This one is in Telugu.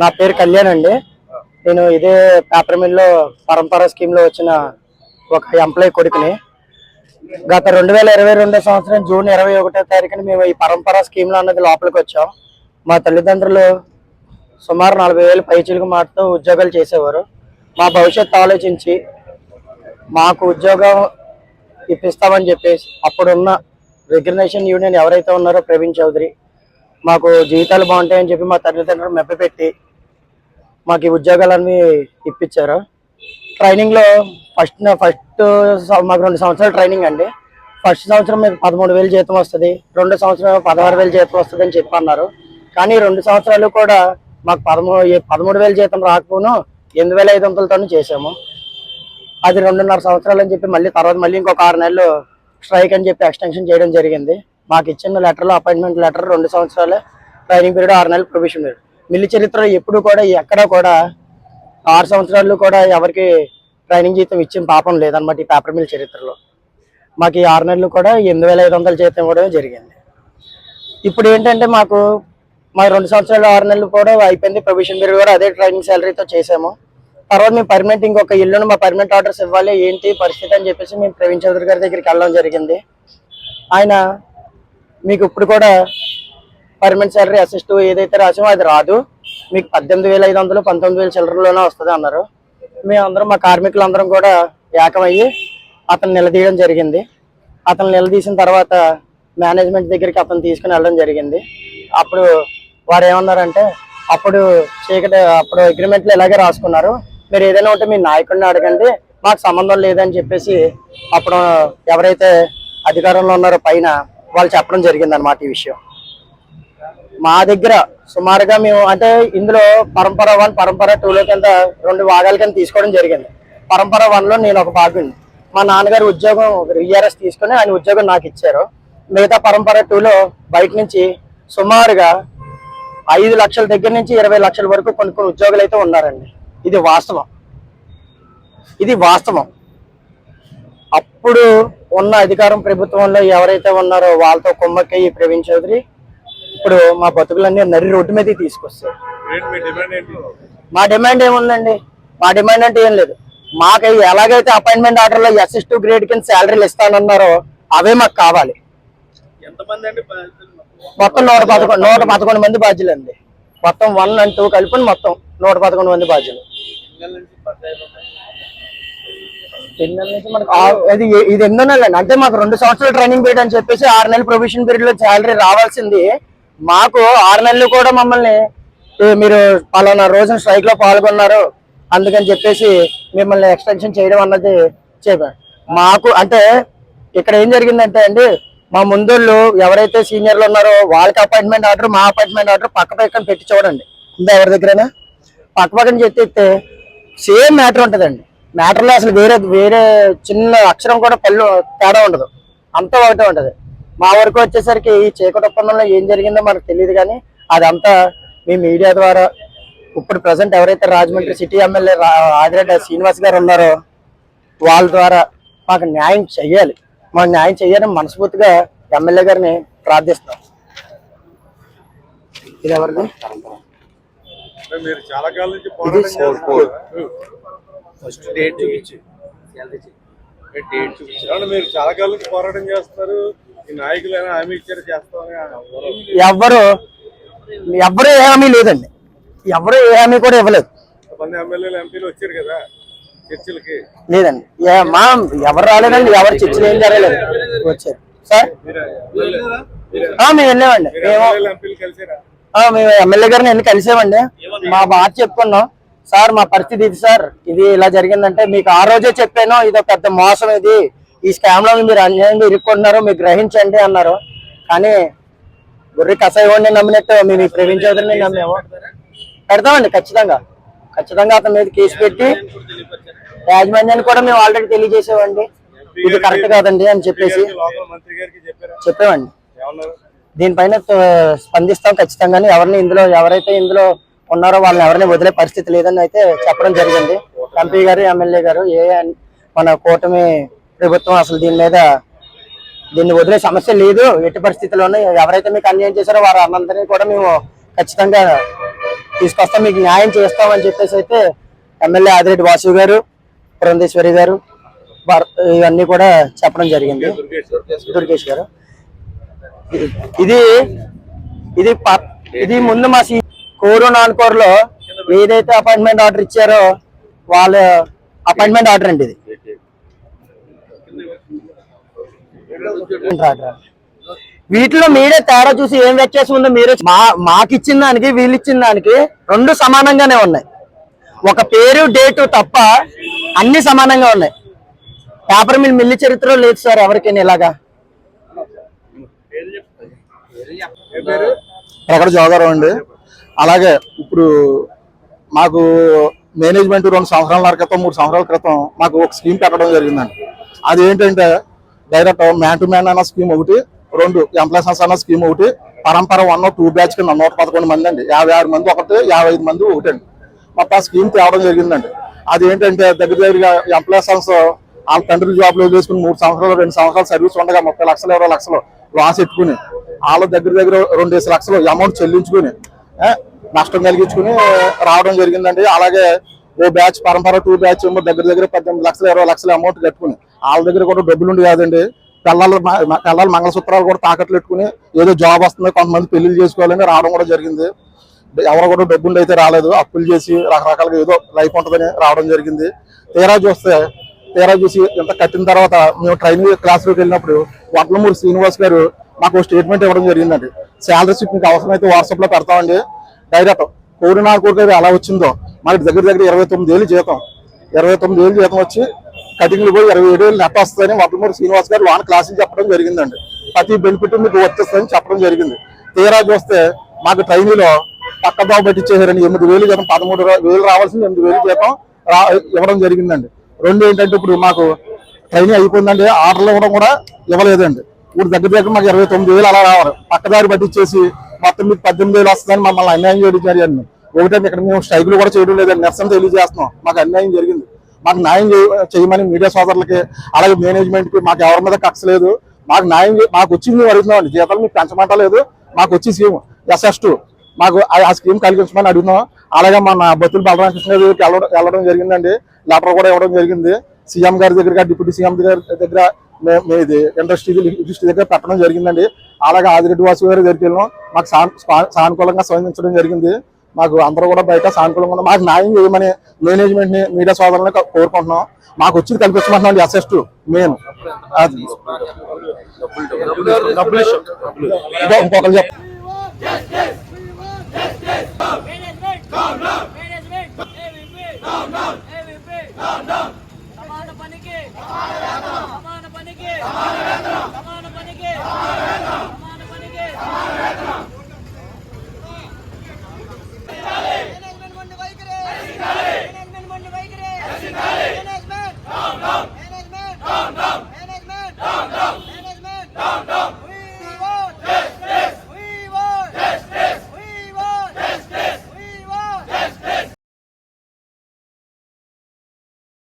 నా పేరు కళ్యాణ్ అండి. నేను ఇదే పేపర్ మిల్లో పరంపర స్కీమ్లో వచ్చిన ఒక ఎంప్లాయీ కొడుకుని. గత రెండు వేల ఇరవై రెండో సంవత్సరం జూన్ ఇరవై ఒకటో తారీఖున మేము ఈ పరంపర స్కీమ్లో అన్నది లోపలికి వచ్చాం. మా తల్లిదండ్రులు సుమారు నలభై వేలు పైచీలకు మాటతో ఉద్యోగాలు చేసేవారు. మా భవిష్యత్తు ఆలోచించి మాకు ఉద్యోగం ఇప్పిస్తామని చెప్పేసి అప్పుడున్న రికగ్నేషన్ యూనియన్ ఎవరైతే ఉన్నారో ప్రవీణ్ చౌదరి మాకు జీవితాలు బాగుంటాయని చెప్పి మా తల్లిదండ్రులు మెప్పపెట్టి మాకు ఈ ఉద్యోగాలన్నీ ఇప్పించారు. ట్రైనింగ్లో ఫస్ట్ ఫస్ట్ మాకు రెండు సంవత్సరాలు ట్రైనింగ్ అండి. ఫస్ట్ సంవత్సరం మీకు పదమూడు వేలు జీతం వస్తుంది. రెండు సంవత్సరం పదహారు వేలు జీతం వస్తుంది అని చెప్పి అన్నారు. కానీ రెండు సంవత్సరాలు కూడా మాకు పదమూడు పదమూడు వేలు జీతం రాకపోను ఎనిమిది వేల ఐదు వందలతోనే చేసాము అది రెండున్నర సంవత్సరాలు అని చెప్పి మళ్ళీ తర్వాత మళ్ళీ ఇంకొక ఆరు నెలలు స్ట్రైక్ అని చెప్పి ఎక్స్టెన్షన్ చేయడం జరిగింది. మాకు ఇచ్చిన లెటర్లో అపాయింట్మెంట్ లెటర్ రెండు సంవత్సరాలు ట్రైనింగ్ పీరియడ్ ఆరు నెలలు ప్రొవిషన్ పీరియడ్ మిల్లి చరిత్ర ఎప్పుడు కూడా ఎక్కడ కూడా ఆరు సంవత్సరాలు కూడా ఎవరికి ట్రైనింగ్ జీతం ఇచ్చిన పాపం లేదనమాట ఈ పేపర్ మిల్ చరిత్రలో. మాకు ఈ ఆరు నెలలు కూడా ఎనిమిది వేల ఐదు వందల జీతం ఇవ్వడం జరిగింది. ఇప్పుడు ఏంటంటే మాకు మా రెండు సంవత్సరాలు ఆరు నెలలు కూడా అయిపోయింది. ప్రొవిషన్ పీరియడ్ కూడా అదే ట్రైనింగ్ శాలరీతో చేసాము. తర్వాత మేము పర్మనెంట్ ఇంకొక ఇల్లును మా పర్మనెంట్ ఆర్డర్స్ ఇవ్వాలి ఏంటి పరిస్థితి అని చెప్పేసి మేము ప్రవీణ్ చౌదరి గారి దగ్గరికి వెళ్ళడం జరిగింది. ఆయన మీకు ఇప్పుడు కూడా పర్మనెంట్ శాలరీ అసిస్ట్ ఏదైతే రాసామో అది రాదు. మీకు పద్దెనిమిది వేల ఐదు వందలు పంతొమ్మిది వేల చిల్లరలోనే వస్తుంది అన్నారు. మేమందరం మా కార్మికులందరం కూడా ఏకమయ్యి అతను నిలదీయడం జరిగింది. అతను నిలదీసిన తర్వాత మేనేజ్మెంట్ దగ్గరికి అతను తీసుకుని వెళ్ళడం జరిగింది. అప్పుడు వారు ఏమన్నారంటే అప్పుడు చీకటి అప్పుడు అగ్రిమెంట్లు ఇలాగే రాసుకున్నారు. మీరు ఏదైనా ఉంటే మీ నాయకుడిని అడగండి. మాకు సంబంధం లేదని చెప్పేసి అప్పుడు ఎవరైతే అధికారంలో ఉన్నారో పైన వాళ్ళు చెప్పడం జరిగింది అన్నమాట ఈ విషయం. మా దగ్గర సుమారుగా మేము అంటే ఇందులో పరంపర వన్ పరంపర టూలో కింద రెండు భాగాల కింద తీసుకోవడం జరిగింది. పరంపర వన్లో నేను ఒక భాగం మా నాన్నగారు ఉద్యోగం విఆర్ఎస్ తీసుకొని ఆయన ఉద్యోగం నాకు ఇచ్చారు. మిగతా పరంపర టూలో బయట నుంచి సుమారుగా ఐదు లక్షల దగ్గర నుంచి ఇరవై లక్షల వరకు కొన్ని కొన్ని ఉద్యోగులు అయితే ఉన్నారండి. ఇది వాస్తవం. ఇది వాస్తవం. అప్పుడు ఉన్న అధికారం ప్రభుత్వంలో ఎవరైతే ఉన్నారో వాళ్ళతో కుమ్మక్కయ్యి ప్రవీణ్ చౌదరి ఇప్పుడు మా బతుకులన్నీ నరి రోడ్డు మీద తీసుకొస్తారు ఏంటి మీ డిమాండ్ ఏముందండి? మా డిమాండ్ అంటే ఏం లేదు. మాకు ఎలాగైతే అపాయింట్మెంట్ ఆర్డర్లో ఎస్ఎస్ టూ గ్రేడ్ కింద శాలరీలు ఇస్తానన్నారో అవే మాకు కావాలి? మొత్తం నూట పదకొండు నూట పదకొండు మంది బాధ్యులు అండి మొత్తం వన్ అండ్ టూ కలిపి మొత్తం నూట పదకొండు మంది బాధ్యులు. ఆ- ఇది ఎన్నో నెలలు అంటే మాకు రెండు సంవత్సరాలు ట్రైనింగ్ పీరియడ్ అని చెప్పేసి ఆరు నెలల ప్రొవిషన్ పీరియడ్లో శాలరీ రావాల్సింది. మాకు ఆరు నెలలు కూడా మమ్మల్ని మీరు పలానా రోజున స్ట్రైక్లో పాల్గొన్నారు. అందుకని చెప్పేసి మిమ్మల్ని ఎక్స్టెన్షన్ చేయడం అన్నది చెప్పారు మాకు అంటే ఇక్కడ ఏం జరిగిందంటే అండి మా ముందోళ్ళు ఎవరైతే సీనియర్లు ఉన్నారో వాళ్ళకి అపాయింట్మెంట్ ఆర్డర్ మా అపాయింట్మెంట్ ఆర్డర్ పక్క పక్కన పెట్టి చూడండి. ఉందా ఎవరి దగ్గరైనా? పక్క పక్కన చెప్తే సేమ్ మ్యాటర్ ఉంటుందండి. మ్యాటర్లో అసలు వేరే వేరే చిన్న అక్షరం కూడా పళ్ళు తేడా ఉండదు. అంతా ఒకటే ఉంటుంది. మా వరకు వచ్చేసరికి ఈ చీకటి ఒప్పందంలో ఏం జరిగిందో మనకు తెలియదు కానీ అదంతా మీ మీడియా ద్వారా ఇప్పుడు ప్రజెంట్ ఎవరైతే రాజమండ్రి సిటీ ఎమ్మెల్యే ఆదిరెడ్డి శ్రీనివాస్ గారు ఉన్నారో వాళ్ళ ద్వారా మాకు న్యాయం చెయ్యాలి. మాకు న్యాయం చేయాలని మనస్ఫూర్తిగా ఎమ్మెల్యే గారిని ప్రార్థిస్తాం ఇది ఎవరిది? మీరు చాలా కాలం నుంచి పోరాటం చేస్తున్నారు. ఎవరు? ఎవ్వరు ఎవ్వరు ఏ హామీ లేదండి. ఎవరు ఏ హామీ కూడా ఇవ్వలేదు. లేదండి. మా ఎవరు రాలేదండి ఎవరు చర్చలు ఏం జరగలేదు. వచ్చారు. సార్? మేము వెళ్ళామండి. మేము ఎమ్మెల్యే గారిని ఎన్ని కలిసామండి? మా బాధ చెప్పుకున్నాం. సార్ మా పరిస్థితి ఇది సార్. ఇది ఇలా జరిగిందంటే మీకు ఆ రోజే చెప్పాను. ఇది ఒక పెద్ద మోసం ఇది. ఈ స్కామ్లో మీరు అన్యాయంగా ఇరుక్కుంటున్నారు మీరు గ్రహించండి అన్నారు. కానీ గుర్రి కసాయి నమ్మినట్టు మేము ఈ ప్రవీణ్ చౌదరిని నమ్మాము పెడతామండి ఖచ్చితంగా. ఖచ్చితంగా అతని మీద కేసు పెట్టి యాజమాన్యాన్ని కూడా మేము ఆల్రెడీ తెలియజేసామండి. ఇది కరెక్ట్ కాదండి అని చెప్పేసి చెప్పామండి దీనిపైన స్పందిస్తాం ఖచ్చితంగానే. ఎవరిని ఇందులో ఎవరైతే ఇందులో ఉన్నారో వాళ్ళని ఎవరిని వదిలే పరిస్థితి లేదని అయితే చెప్పడం జరిగింది. ఎంపీ గారు ఎమ్మెల్యే గారు ఏ మన కూటమి ప్రభుత్వం అసలు దీని మీద దీన్ని వదిలే సమస్య లేదు. ఎట్టి పరిస్థితుల్లోనూ ఎవరైతే మీకు అన్యాయం చేశారో వారు అందరినీ కూడా మేము ఖచ్చితంగా తీసుకొస్తాం. మీకు న్యాయం చేస్తామని చెప్పేసి అయితే ఎమ్మెల్యే ఆదిరెడ్డి వాసు గారు పురంధేశ్వరి గారు ఇవన్నీ కూడా చెప్పడం జరిగింది. దుర్గేష్ గారు. ఇది- ఇది ఇది ప- ఇది ముందు మా సీ కోరు నాన్ కోరులో ఏదైతే అపాయింట్మెంట్ ఆర్డర్ ఇచ్చారో వాళ్ళ అపాయింట్మెంట్ ఆర్డర్ అండి ఇది. వీటిలో మీరే తేడా చూసి ఏం వ్యత్యాసం ఉందో మీరే మా మాకు ఇచ్చిన దానికి వీళ్ళు ఇచ్చిన దానికి రెండు సమానంగానే ఉన్నాయి. ఒక పేరు డేటు తప్ప అన్ని సమానంగా ఉన్నాయి. పేపర్ మిల్ మిల్లి చరిత్ర లేదు సార్ ఎవరికైనా ఇలాగా. ఏ పేరు ప్రకట జోగారావు అండి? అలాగే ఇప్పుడు మాకు మేనేజ్మెంట్ రెండు సంవత్సరాల క్రితం మూడు సంవత్సరాల క్రితం మాకు ఒక స్కీమ్ పెట్టడం జరిగిందండి. అది ఏంటంటే డైరెక్ట్ మ్యాన్ టు మ్యాన్ అన్న స్కీమ్ ఒకటి రెండు ఎంప్లాయన్స్ అన్న స్కీమ్ ఒకటి పరంపర వన్ టూ బ్యాచ్ కింద నూట పదకొండు మంది అండి. యాభై ఆరు మంది ఒకటి యాభై ఐదు మంది ఒకటి అండి. మొత్తం ఆ స్కీమ్ తేవడం జరిగిందండి. అది ఏంటంటే దగ్గర దగ్గరగా ఎంప్లాయన్స్ వాళ్ళ తండ్రి జాబ్లో చేసుకుని మూడు సంవత్సరాలు రెండు సంవత్సరాలు సర్వీస్ ఉండగా ముప్పై లక్షలు ఇరవై లక్షలు లాస్ ఎట్టుకుని వాళ్ళ దగ్గర దగ్గర రెండేసి లక్షలు అమౌంట్ చెల్లించుకుని నష్టం కలిగించుకుని రావడం జరిగిందండి. అలాగే ఓ బ్యాచ్ పరంపర టూ బ్యాచ్ ఏమో దగ్గర దగ్గర పద్దెనిమిది లక్షలు ఇరవై లక్షల అమౌంట్ కట్టుకుని వాళ్ళ దగ్గర కూడా డబ్బులు ఉండి కాదండి. పిల్లలు పిల్లలు మంగళసూత్రాలు కూడా తాకట్లు పెట్టుకుని ఏదో జాబ్ వస్తుంది కొంతమంది పెళ్ళిళ్ళు చేసుకోవాలని రావడం కూడా జరిగింది. ఎవరు కూడా డబ్బులు అయితే రాలేదు. అప్పులు చేసి రకరకాలుగా ఏదో లైఫ్ ఉంటుందని రావడం జరిగింది. తీరా చూస్తే తీరా చూసి ఇంత కట్టిన తర్వాత మేము ట్రైనింగ్ క్లాసులోకి వెళ్ళినప్పుడు వడ్లమూరి శ్రీనివాస్ గారు మాకు స్టేట్మెంట్ ఇవ్వడం జరిగిందండి. శాలరీ షిప్ మీకు అవసరమైతే వాట్సాప్లో పెడతామండి. డైరెక్ట్ కోడి కోరిక ఎలా వచ్చిందో మనకి దగ్గర దగ్గర ఇరవై తొమ్మిది ఏళ్ళు జీతం. ఇరవై తొమ్మిది ఏళ్ళు జీతం వచ్చి కటింగ్లు పోయి ఇరవై ఏడు వేలు నెట్ వస్తుందని వడ్లమూరి శ్రీనివాస్ గారు వాన్ క్లాసులు చెప్పడం జరిగిందండి. ప్రతి బెనిఫిట్ మీకు వర్తిస్తుందని చెప్పడం జరిగింది. తీరా చూస్తే మాకు ట్రైనీలో పక్క బాబు పట్టించేసారని ఎనిమిది వేలు జీతం పదమూడు వేలు రావాల్సింది ఎనిమిది వేలు జీతం రా ఇవ్వడం జరిగిందండి. రెండు ఏంటంటే ఇప్పుడు మాకు ట్రైనింగ్ అయిపోయిందండి. ఆర్డర్లు ఇవ్వడం కూడా ఇవ్వలేదండి. ఇప్పుడు దగ్గర దగ్గర మాకు ఇరవై తొమ్మిది వేలు అలా రావాలి. పక్కదారి పట్టించేసి మొత్తం మీకు పద్దెనిమిది వేలు వస్తుందని మమ్మల్ని అన్యాయం చేయడం జరిగింది. ఒకటే ఇక్కడ మేము స్ట్రైకులు కూడా చేయడం లేదండి. నిరసన తెలియజేస్తున్నాం. మాకు అన్యాయం జరిగింది. మాకు న్యాయం చేయమని మీడియా సోదరులకి అలాగే మేనేజ్మెంట్కి మాకు ఎవరి మీద కక్ష లేదు. మాకు న్యాయం మాకు వచ్చింది మేము అడుగుతున్నాం జీతాలు మీకు పెంచమంటలేదు మాకు వచ్చి స్కీమ్ ఎస్ఎస్ టూ మాకు ఆ- స్కీమ్ కలిగించమని అడుగుతున్నాం. అలాగే మన బతులు బలరామకృష్ణ గారికి వెళ్ళడం వెళ్ళడం జరిగిందండి. లెటర్ కూడా ఇవ్వడం జరిగింది. సీఎం గారి దగ్గర డిప్యూటీ సీఎం గారి దగ్గర మే- ఇది ఇండస్ట్రీ ఇండస్ట్రీ దగ్గర పెట్టడం జరిగిందండి. అలాగే ఆదిరెడ్డి వాసు గారి దగ్గరికి వెళ్ళడం మాకు సానుకూలంగా స్పందించడం జరిగింది. మాకు అందరూ కూడా బయట సానుకూలంగా మాకు న్యాయం చేయమని మేనేజ్మెంట్ని మీడియా సోదరులను కోరుకుంటున్నాం మాకు వచ్చి కల్పించమంటున్నాం ఎస్ఎస్ టూ మెయిన్ ఇంకొకరు చెప్ప